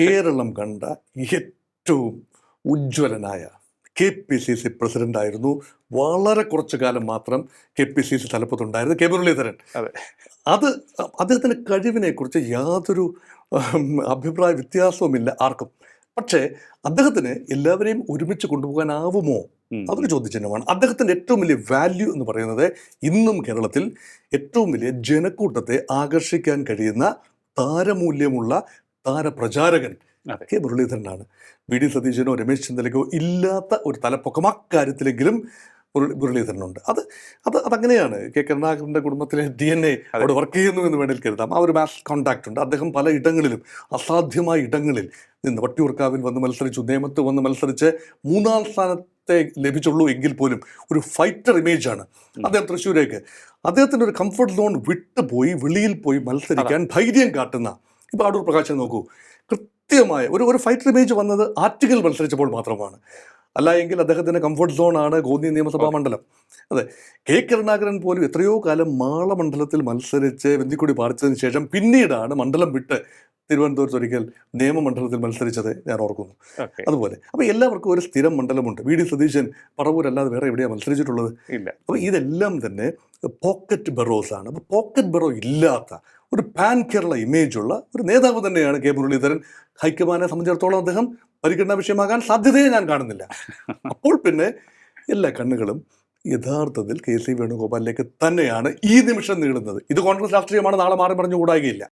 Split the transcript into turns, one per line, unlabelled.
കേരളം കണ്ട ഏറ്റവും ഉജ്ജ്വലനായ കെ പി സി സി പ്രസിഡന്റായിരുന്നു വളരെ കുറച്ചു കാലം മാത്രം കെ പി സി സി തലപ്പത്തുണ്ടായിരുന്നു കെ മുരളീധരൻ.
അതെ.
അത് അദ്ദേഹത്തിന്റെ കഴിവിനെ കുറിച്ച് യാതൊരു അഭിപ്രായ വ്യത്യാസവുമില്ല ആർക്കും. പക്ഷേ അദ്ദേഹത്തിന് എല്ലാവരെയും ഒരുമിച്ച് കൊണ്ടുപോകാനാവുമോ. അതൊരു ചോദ്യചിഹ്നമാണ്. അദ്ദേഹത്തിന്റെ ഏറ്റവും വലിയ വാല്യൂ എന്ന് പറയുന്നത് ഇന്നും കേരളത്തിൽ ഏറ്റവും വലിയ ജനക്കൂട്ടത്തെ ആകർഷിക്കാൻ കഴിയുന്ന താരമൂല്യമുള്ള താരപ്രചാരകൻ
പ്രചാരകൻ
കെ മുരളീധരനാണ്. വി ഡി സതീശനോ രമേശ് ചെന്നലയ്ക്കോ ഇല്ലാത്ത ഒരു തലപ്പൊക്കം അക്കാര്യത്തിലെങ്കിലും മുരളി- മുരളീധരനുണ്ട്. അത് അത് അതങ്ങനെയാണ്. കെ കരുണാകരന്റെ കുടുംബത്തിലെ ഡി എൻ എ അവിടെ വർക്ക് ചെയ്യുന്നു എന്ന് വേണമെങ്കിൽ കരുതാം. ആ ഒരു മാസ് കോണ്ടാക്ട് ഉണ്ട്. അദ്ദേഹം പല ഇടങ്ങളിലും അസാധ്യമായ ഇടങ്ങളിൽ നിന്ന് വട്ടിയൂർക്കാവിൽ വന്ന് മത്സരിച്ചു നേമത്ത് വന്ന് മത്സരിച്ച് മൂന്നാം സ്ഥാനത്തെ ലഭിച്ചുള്ളൂ എങ്കിൽ പോലും ഒരു ഫൈറ്റർ ഇമേജ് ആണ് അദ്ദേഹം തൃശ്ശൂരേക്ക്. അദ്ദേഹത്തിന്റെ ഒരു കംഫർട്ട് സോൺ വിട്ടുപോയി വെളിയിൽ പോയി മത്സരിക്കാൻ ധൈര്യം കാട്ടുന്ന ഇപ്പോൾ അടൂർ പ്രകാശൻ നോക്കൂ. കൃത്യമായ ഒരു ഒരു ഫൈറ്റർ ഇമേജ് വന്നത് ആർട്ടിക്കിൾ മത്സരിച്ചപ്പോൾ മാത്രമാണ്. അല്ല എങ്കിൽ അദ്ദേഹത്തിന്റെ കംഫർട്ട് സോണാണ് ഗോന്ദി നിയമസഭാ മണ്ഡലം. അതെ. കെ കരുണാകരൻ പോലും എത്രയോ കാലം മാളമണ്ഡലത്തിൽ മത്സരിച്ച് വെന്തിക്കുടി പാർച്ചതിന് ശേഷം പിന്നീടാണ് മണ്ഡലം വിട്ട് തിരുവനന്തപുരത്ത് ഒരിക്കൽ നിയമമണ്ഡലത്തിൽ മത്സരിച്ചത് ഞാൻ ഓർക്കുന്നു. അതുപോലെ. അപ്പോൾ എല്ലാവർക്കും ഒരു സ്ഥിരം മണ്ഡലമുണ്ട്. വി ഡി സതീശൻ പറവൂരല്ലാതെ വേറെ എവിടെയാണ് മത്സരിച്ചിട്ടുള്ളത്?
ഇല്ല.
അപ്പോൾ ഇതെല്ലാം തന്നെ പോക്കറ്റ് ബെറോസ് ആണ് അപ്പോൾ പോക്കറ്റ് ബെറോ ഇല്ലാത്ത ഒരു പാൻ കേരള ഇമേജ് ഉള്ള ഒരു നേതാവ് തന്നെയാണ് കെ മുരളീധരൻ. ഹൈക്കമാനെ സംബന്ധിച്ചിടത്തോളം അദ്ദേഹം പരിഗണന വിഷയമാകാൻ സാധ്യതയെ ഞാൻ കാണുന്നില്ല. അപ്പോൾ പിന്നെ എല്ലാ കണ്ണുകളും യഥാർത്ഥത്തിൽ കെ സി വേണുഗോപാലിലേക്ക് തന്നെയാണ് ഈ നിമിഷം നീളുന്നത്. ഇത് കോൺഗ്രസ് രാഷ്ട്രീയമാണ് നാളെ മാറി പറഞ്ഞു കൂടായികയില്ല